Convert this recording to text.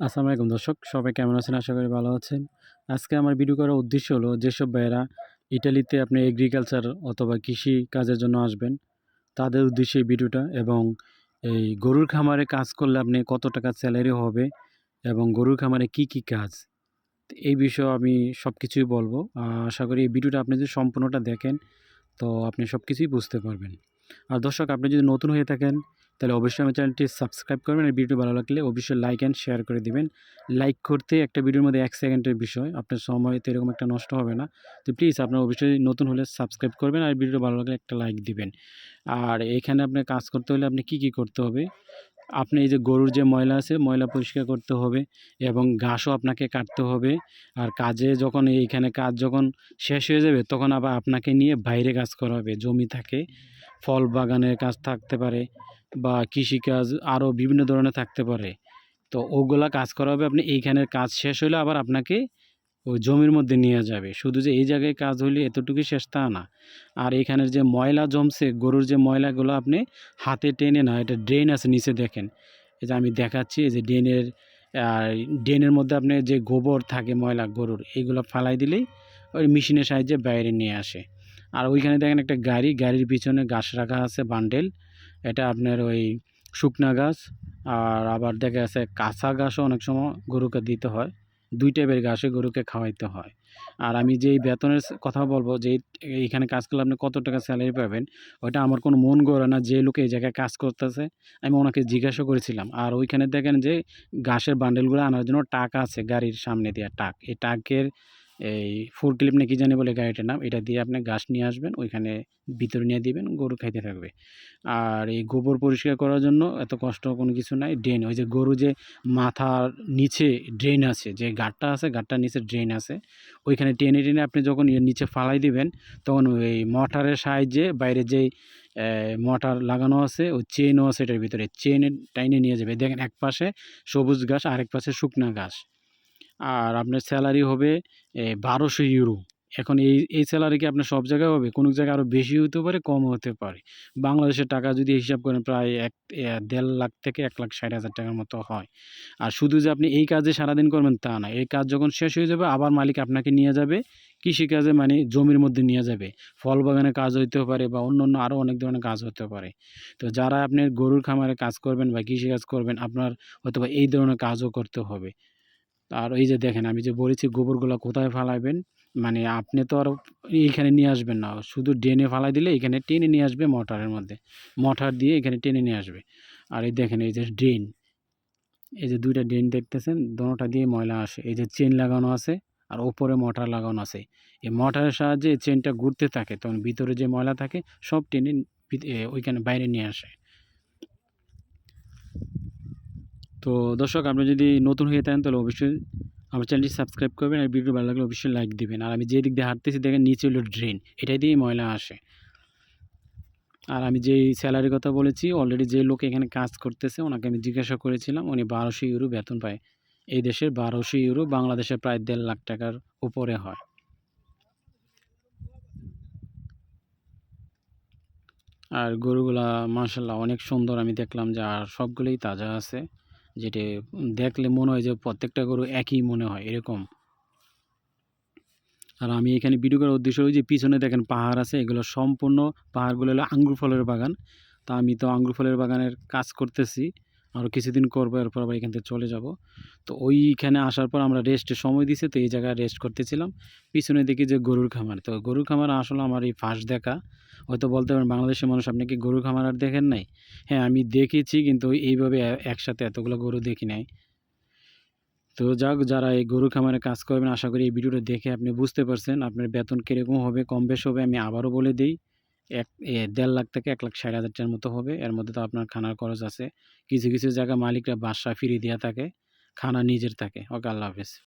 আসসালামু আলাইকুম দর্শক, সবাই কেমন আছেন? আশা করি ভালো আছেন। আজকে আমার ভিডিও করার উদ্দেশ্য হলো, যেসব ভাইয়েরা ইটালিতে আপনি এগ্রিকালচার অথবা কৃষি কাজের জন্য আসবেন, তাদের উদ্দেশ্যে ভিডিওটা এবং এই গরুর খামারে কাজ করলে আপনি কত টাকা স্যালারি হবে এবং গরুর খামারে কি কি কাজ, এই বিষয়ে আমি সব কিছুই বলব আশা করি এই ভিডিওটা আপনি যদি সম্পূর্ণটা দেখেন, তো আপনি সব কিছুই বুঝতে পারবেন। আর দর্শক, আপনি যদি নতুন হয়ে থাকেন তাহলে অবশ্যই আমার চ্যানেলটি সাবস্ক্রাইব করবেন আর ভিডিও ভালো লাগলে অবশ্যই লাইক অ্যান্ড শেয়ার করে দিবেন। লাইক করতে একটা ভিডিওর মধ্যে এক সেকেন্ডের বিষয়, আপনার সময় তো এরকম একটা নষ্ট হবে না। তো প্লিজ আপনার অবশ্যই নতুন হলে সাবস্ক্রাইব করবেন আর ভিডিও ভালো লাগলে একটা লাইক দিবেন। আর এখানে আপনার কাজ করতে হলে আপনি কি কি করতে হবে? আপনি এই যে গরুর যে ময়লা আছে, ময়লা পরিষ্কার করতে হবে এবং ঘাসও আপনাকে কাটতে হবে। আর কাজে যখন এইখানে কাজ যখন শেষ হয়ে যাবে, তখন আবার আপনাকে নিয়ে বাইরে কাজ করা হবে, জমি থাকে, ফল বাগানের কাজ থাকতে পারে। বা কৃষিকাজ আরও বিভিন্ন ধরনের থাকতে পারে। তো ওগুলা কাজ করা হবে, আপনি এইখানের কাজ শেষ হলে আবার আপনাকে ওই জমির মধ্যে নিয়ে যাবে। শুধু যে এই জায়গায় কাজ হলে এতটুকুই শেষ তা না। আর এখানের যে ময়লা জমছে, গরুর যে ময়লাগুলো আপনি হাতে টেনে না, এটা ড্রেন আছে নিচে দেখেন। এই যে আমি দেখাচ্ছি, এই যে ড্রেনের ড্রেনের মধ্যে আপনি যে গোবর থাকে ময়লা, গরুর, এইগুলো ফালাই দিলেই ওই মেশিনের সাহায্যে বাইরে নিয়ে আসে। আর ওইখানে দেখেন একটা গাড়ি, গাড়ির পিছনে ঘাস রাখা আছে, বান্ডেল। এটা আপনার ওই শুকনা গাছ আর আবার দেখা যাচ্ছে কাঁচা ঘাসও অনেক সময় গরুকে দিতে হয়। দুই টাইপের ঘাসে গরুকে খাওয়াইতে হয়। আর আমি যেই বেতনের কথা বলব যে এইখানে কাজ করলে আপনি কত টাকা স্যালারি পাবেন ওটা আমার কোনো মন গড়ে না যে লোকে এই জায়গায় কাজ করতেছে। আমি ওনাকে জিজ্ঞাসা করেছিলাম। আর ওইখানে দেখেন যে ঘাসের বান্ডেলগুলো আনার জন্য টাক আছে গাড়ির সামনে দেওয়া টাক। এই টাকের এই ফুল ক্লিপ না জানি বলে গাড়িটার নাম, এটা দিয়ে আপনি গাছ নিয়ে আসবেন, ওইখানে ভিতরে নিয়ে দিবেন, গরু খাইতে থাকবে। আর এই গোবর পরিষ্কার করার জন্য এত কষ্ট কোনো কিছু নাই ড্রেন ওই যে গরু যে মাথার নিচে ড্রেন আছে, যে গাটটা আছে, গাটটার নিচে ড্রেন আছে, ওইখানে টেনে টেনে আপনি যখন নিচে ফালাই দিবেন, তখন ওই মোটরের সাহায্যে বাইরে যেই মটার লাগানো আছে ও চেনও আছে এটার ভিতরে চেনে টাইনে নিয়ে যাবে। দেখেন এক পাশে সবুজ ঘাস, আরেক পাশে শুকনা ঘাস। আর আপনার স্যালারি হবে বারোশো ইউরো এখন এই এই স্যালারি কি আপনার সব জায়গায় হবে? কোনো জায়গায় আরও বেশি হতে পারে কম হতে পারে। বাংলাদেশের টাকা যদি হিসাব করেন, প্রায় এক দেড় লাখ থেকে এক লাখ ষাট হাজার টাকার মতো হয়। আর শুধু যে আপনি এই কাজে সারাদিন করবেন, তা না। এই কাজ যখন শেষ হয়ে যাবে, আবার মালিক আপনাকে নিয়ে যাবে, কৃষিকাজে মানে জমির মধ্যে নিয়ে যাবে। ফল বাগানে কাজ হইতে পারে বা অন্য অন্য আরও অনেক ধরনের কাজ হতে পারে। তো যারা আপনি গরুর খামারে কাজ করবেন বা কৃষিকাজ করবেন, আপনার হয়তো এই ধরনের কাজও করতে হবে। আর এই যে দেখেন, আমি যে বলেছি গোবরগুলো কোথায় ফালাবেন মানে আপনি তো আর এইখানে নিয়ে আসবেন না। শুধু ড্রেনে ফালাই দিলে এখানে টেনে নিয়ে আসবে মোটরের মধ্যে। মোটর দিয়ে এখানে টেনে নিয়ে আসবে। আর এই দেখেন, এই যে ড্রেন, এই যে দুইটা ড্রেন দেখতেছেন, দোনোটা দিয়ে ময়লা আসে। এই যে চেন লাগানো আছে আর ওপরে মোটর লাগানো আছে। এই মোটরের সাহায্যে চেনটা ঘুরতে থাকে, তখন ভিতরে যে ময়লা থাকে, সব টেনে ওইখানে বাইরে নিয়ে আসে। তো দর্শক, আপনি যদি নতুন হয়ে থাকেন, তাহলে অবশ্যই আমার চ্যানেলটি সাবস্ক্রাইব করবেন আর ভিডিও ভালো লাগলে অবশ্যই লাইক দেবেন। আর আমি যে দিক দিয়ে হাঁটতেছি, দেখেন নিচে হলো ড্রেন এটাই দিয়ে ময়লা আসে। আর আমি যেই স্যালারির কথা বলেছি অলরেডি যে লোক এখানে কাজ করতেছে, ওনাকে আমি জিজ্ঞাসা করেছিলাম, উনি বারোশো ইউরো বেতন পায়। এই দেশের বারোশো ইউরো বাংলাদেশে প্রায় দেড় লাখ টাকার উপরে হয়। আর গরুগুলা মার্শাল্লাহ অনেক সুন্দর। আমি দেখলাম যে, আর সবগুলোই তাজা আছে। যেটা দেখলে মনে হয় যে প্রত্যেকটা গরু একই মনে হয়, এরকম। আর আমি এখানে ভিডিও করার উদ্দেশ্য ওই যে পিছনে দেখেন পাহাড় আছে, এগুলো সম্পূর্ণ পাহাড়গুলো হলো আঙ্গুর ফলের বাগান। তা আমি তো আঙ্গুর ফলের বাগানের কাজ করতেছি। আরও কিছুদিন করব, এরপর আবার এখান থেকে চলে যাব। তো ওইখানে আসার পর আমরা রেস্টের সময় দিছি, তো এই জায়গায় রেস্ট করতেছিলাম। পিছনে দেখি যে গরুর খামার, তো গরুর খামার আসলে আমার এই ফার্স্ট দেখা। হয়তো বলতে পারেন বাংলাদেশের মানুষ, আপনি কি গরুর খামার আর দেখেন নাই? হ্যাঁ আমি দেখেছি, কিন্তু এইভাবে একসাথে এতগুলো গরু দেখি নাই। তো যাক, যারা এই গরু খামারে কাজ করবেন, আশা করি এই ভিডিওটা দেখে আপনি বুঝতে পারছেন, আপনার বেতন কীরকম হবে, কম বেশ হবে, আমি আবারও বলে দিই। এক দেড় লাখ থেকে এক লাখ ষাট হাজার টাকার মতো হবে। এর মধ্যে তো আপনার খানার খরচ আছে। কিছু কিছু জায়গা মালিকরা বাসা ফিরিয়ে দেওয়া থাকে, খানা নিজের থাকে। ওকে, আল্লাহ হাফেজ।